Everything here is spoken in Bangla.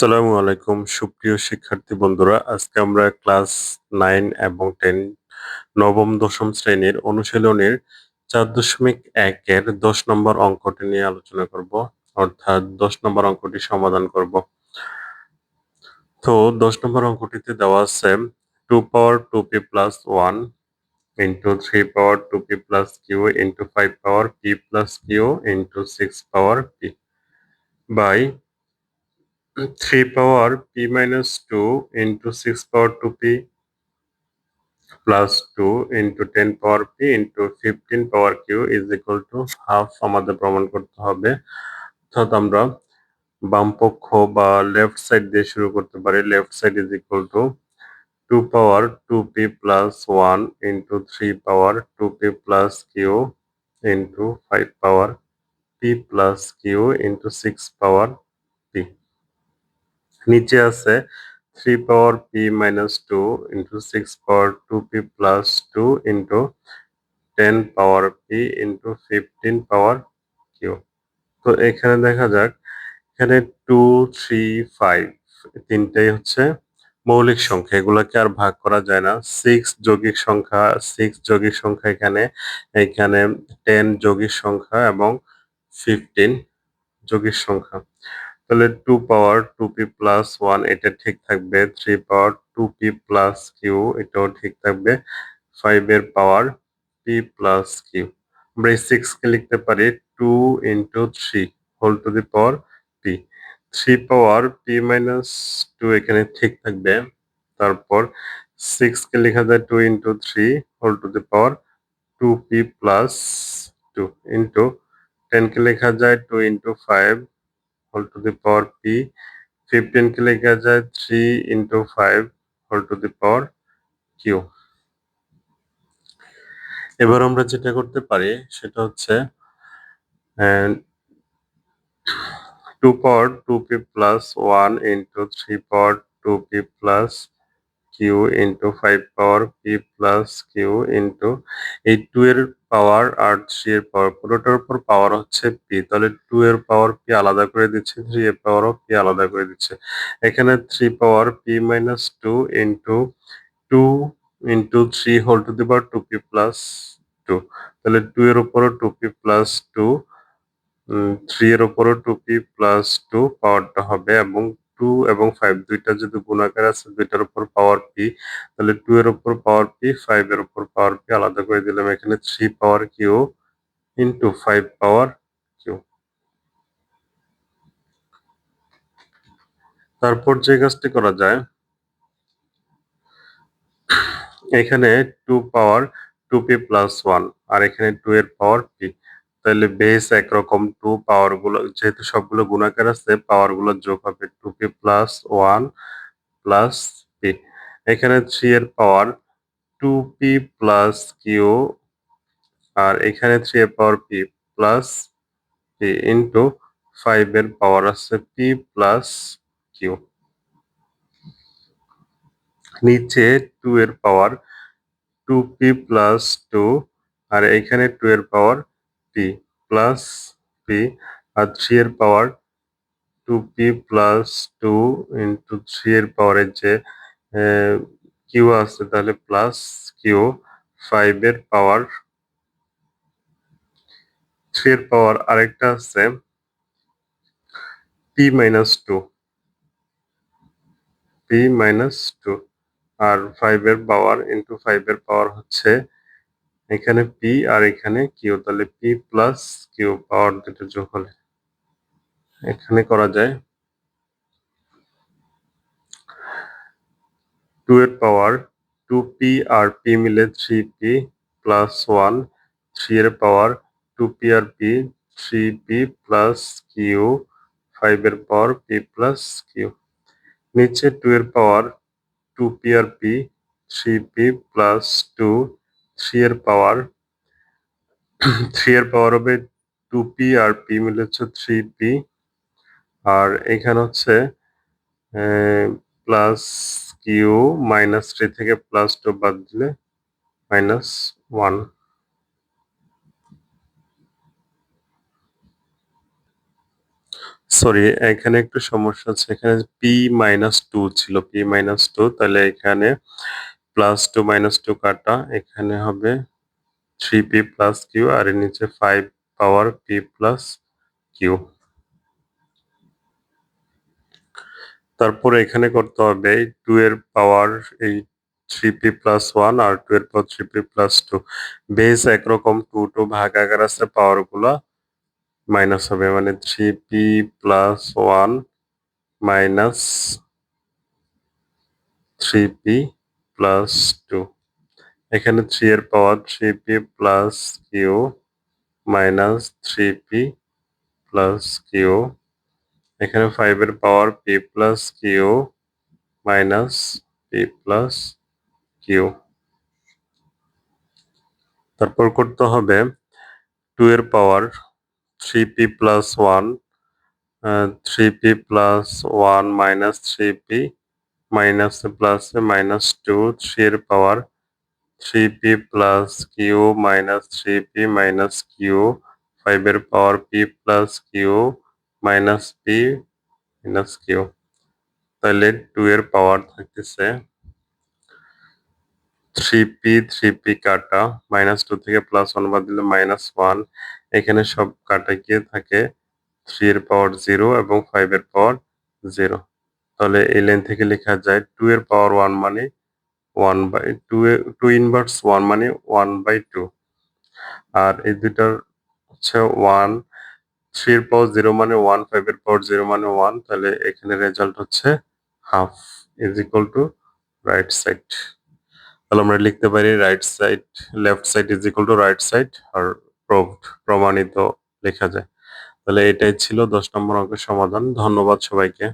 আসসালামু আলাইকুম, সুপ্রিয় শিক্ষার্থী বন্ধুরা। আজকে আমরা ক্লাস নাইন এবং টেন নবম দশম শ্রেণির অনুশীলনের চার দশমিক একের দশ নম্বর অঙ্কটি নিয়ে আলোচনা করব, অর্থাৎ দশ নম্বর অঙ্কটি সমাধান করব। তো দশ নম্বর অঙ্কটিতে দেওয়া আছে two power two p plus one into three power two p plus q into five power p plus q into six power p by 3 power p minus 2 into 6 power 2p plus 2 into 10 power p into 15 power q is equal to half আমাদের প্রমাণ করতে হবে অর্থাৎ আমরা বাম পক্ষ বা লেফট সাইড দিয়ে শুরু করতে পারি left side is equal to 2 power 2p plus 1 into 3 power 2p plus q into 5 power p plus q into 6 power p নিচে আছে three power p minus two into six power two p plus two into ten power p into fifteen power q তো এখানে দেখা যাক, এখানে টু থ্রি ফাইভ তিনটাই হচ্ছে মৌলিক সংখ্যা। এগুলোকে আর ভাগ করা যায় না। সিক্স যৌগিক সংখ্যা সিক্স যৌগিক সংখ্যা এখানে এখানে টেন যৌগিক সংখ্যা এবং ফিফটিন যৌগিক সংখ্যা। তাহলে two power two p plus one এটা ঠিক থাকবে three power two p plus q এটাও ঠিক থাকবে ফাইভ এর পাওয়ার পি প্লাস কিউ আমরা এই সিক্সকে লিখতে পারি two into three whole to the power p three power p minus two এখানে ঠিক থাকবে, তারপর সিক্সকে লেখা যায় two into three whole to the power two p plus two into টেনকে লেখা যায় two into five whole to the power p fifteen কে লেখা যায় three into five whole to the power q এবার আমরা যেটা করতে পারি সেটা হচ্ছে two power two p plus one into three power two p plus q into five power p plus q into এই টু এর পাওয়ার আর থ্রি এর পাওয়ার পুরোটার উপর পাওয়ার হচ্ছে পি তাহলে টু এর পাওয়ার পি আলাদা করে দিচ্ছে থ্রি এর পাওয়ারও পি আলাদা করে দিচ্ছে। এখানে three power p minus two into two into three whole to the power two p plus two তাহলে টু এর উপরও two p plus two three এর উপরও টু পি প্লাস টু পাওয়ারটা হবে এবং টু এবং ফাইভ দুইটা যদি গুণাকার আছে দুইটার উপর পাওয়ার পি তাহলে টু এর উপর পাওয়ার পি ফাইভ এর উপর পাওয়ার পি আলাদা করে দিলাম এখানে three power q into five power q তারপর যে কাজটি করা যায়, এখানে two power two p plus one আর এখানে টু এর পাওয়ার পি তাহলে বেস একরকম টু পাওয়ারগুলো, যেহেতু সবগুলো গুণাকার আছে পাওয়ারগুলো যোগ হবে two p plus one plus p এখানে থ্রি এর power two p plus q আর এখানে থ্রি এর power p plus p into five এর পাওয়ার আছে পি প্লাস কিউ নিচে টু এর power two p plus two আর এখানে টু এর পাওয়ার পি প্লাস পি আর থ্রি এর power two p plus two into three এর পাওয়ারের যে কিউ আছে তাহলে প্লাস কিউ ফাইভ এর পাওয়ার থ্রি এর পাওয়ার আরেকটা আছে p minus two p minus two আর ফাইভ এর পাওয়ার ইন্টু ফাইভ এর পাওয়ার হচ্ছে এখানে পি আর এখানে কিউ তাহলে পি প্লাস কিউ পাওয়ার দুটো যোগ হলে। এখানে করা যায় টু এর পাওয়ার টু পি আর পি মিলে three p plus one three এর পাওয়ার টু পি আর p three p plus q five এর পাওয়ার পি প্লাস কিউ নিচে টু এর পাওয়ার টু পি আর p three p plus two three এর পাওয়ার থ্রি এর পাওয়ার হবে টু পি আর পি মিলে হচ্ছে থ্রি পি আর এখানে হচ্ছে প্লাস কিউ মাইনাস থ্রি থেকে প্লাস টু বাদ দিলে মাইনাস ওয়ান সরি এখানে একটু সমস্যা আছে এখানে পি মাইনাস টু ছিল পি মাইনাস টু তাহলে এখানে প্লাস টু মাইনাস টু কাটা, এখানে হবে থ্রি পি প্লাস কিউ আর এর নিচে five power p plus q তারপর এখানে করতে হবে টু এর পাওয়ার এই থ্রি পি প্লাস ওয়ান আর টু এর power three p plus two base একরকম টু টু ভাগাকার আছে পাওয়ারগুলা মাইনাস হবে মানে three p plus one minus three p plus two এখানে থ্রি এর power three p plus q minus three p plus q এখানে ফাইভ এর power p plus q minus p plus q তারপর করতে হবে টু এর power three p plus one three p plus one minus three p minus plus minus two three এর power three p plus q minus three p minus q ফাইভের power p plus q minus p minus q তাহলে টু এর পাওয়ার থাকতেছে থ্রি পি থ্রি পি কাটা মাইনাস টু থেকে প্লাস ওয়ান বাদ দিলে মাইনাস ওয়ান এখানে সব কাটা গিয়ে থাকে থ্রি এর পাওয়ার জিরো এবং ফাইভ এর পাওয়ার জিরো তাহলে এই লাইন থেকে লেখা যায় টু এর পাওয়ার ওয়ান মানে one by two two inverse one মানে ওয়ান বাই টু আর এই দুটার হচ্ছে ওয়ান থ্রি এর পাওয়ার জিরো মানে ওয়ান ফাইভ এর পাওয়ার জিরো মানে ওয়ান তাহলে এখানে রেজাল্ট হচ্ছে half is equal to right side তাহলে আমরা লিখতে পারি right side left side is equal to right side R proved প্রমাণিত লেখা যায়। তাহলে এটাই ছিল দশ নম্বর অঙ্কের সমাধান। ধন্যবাদ সবাইকে।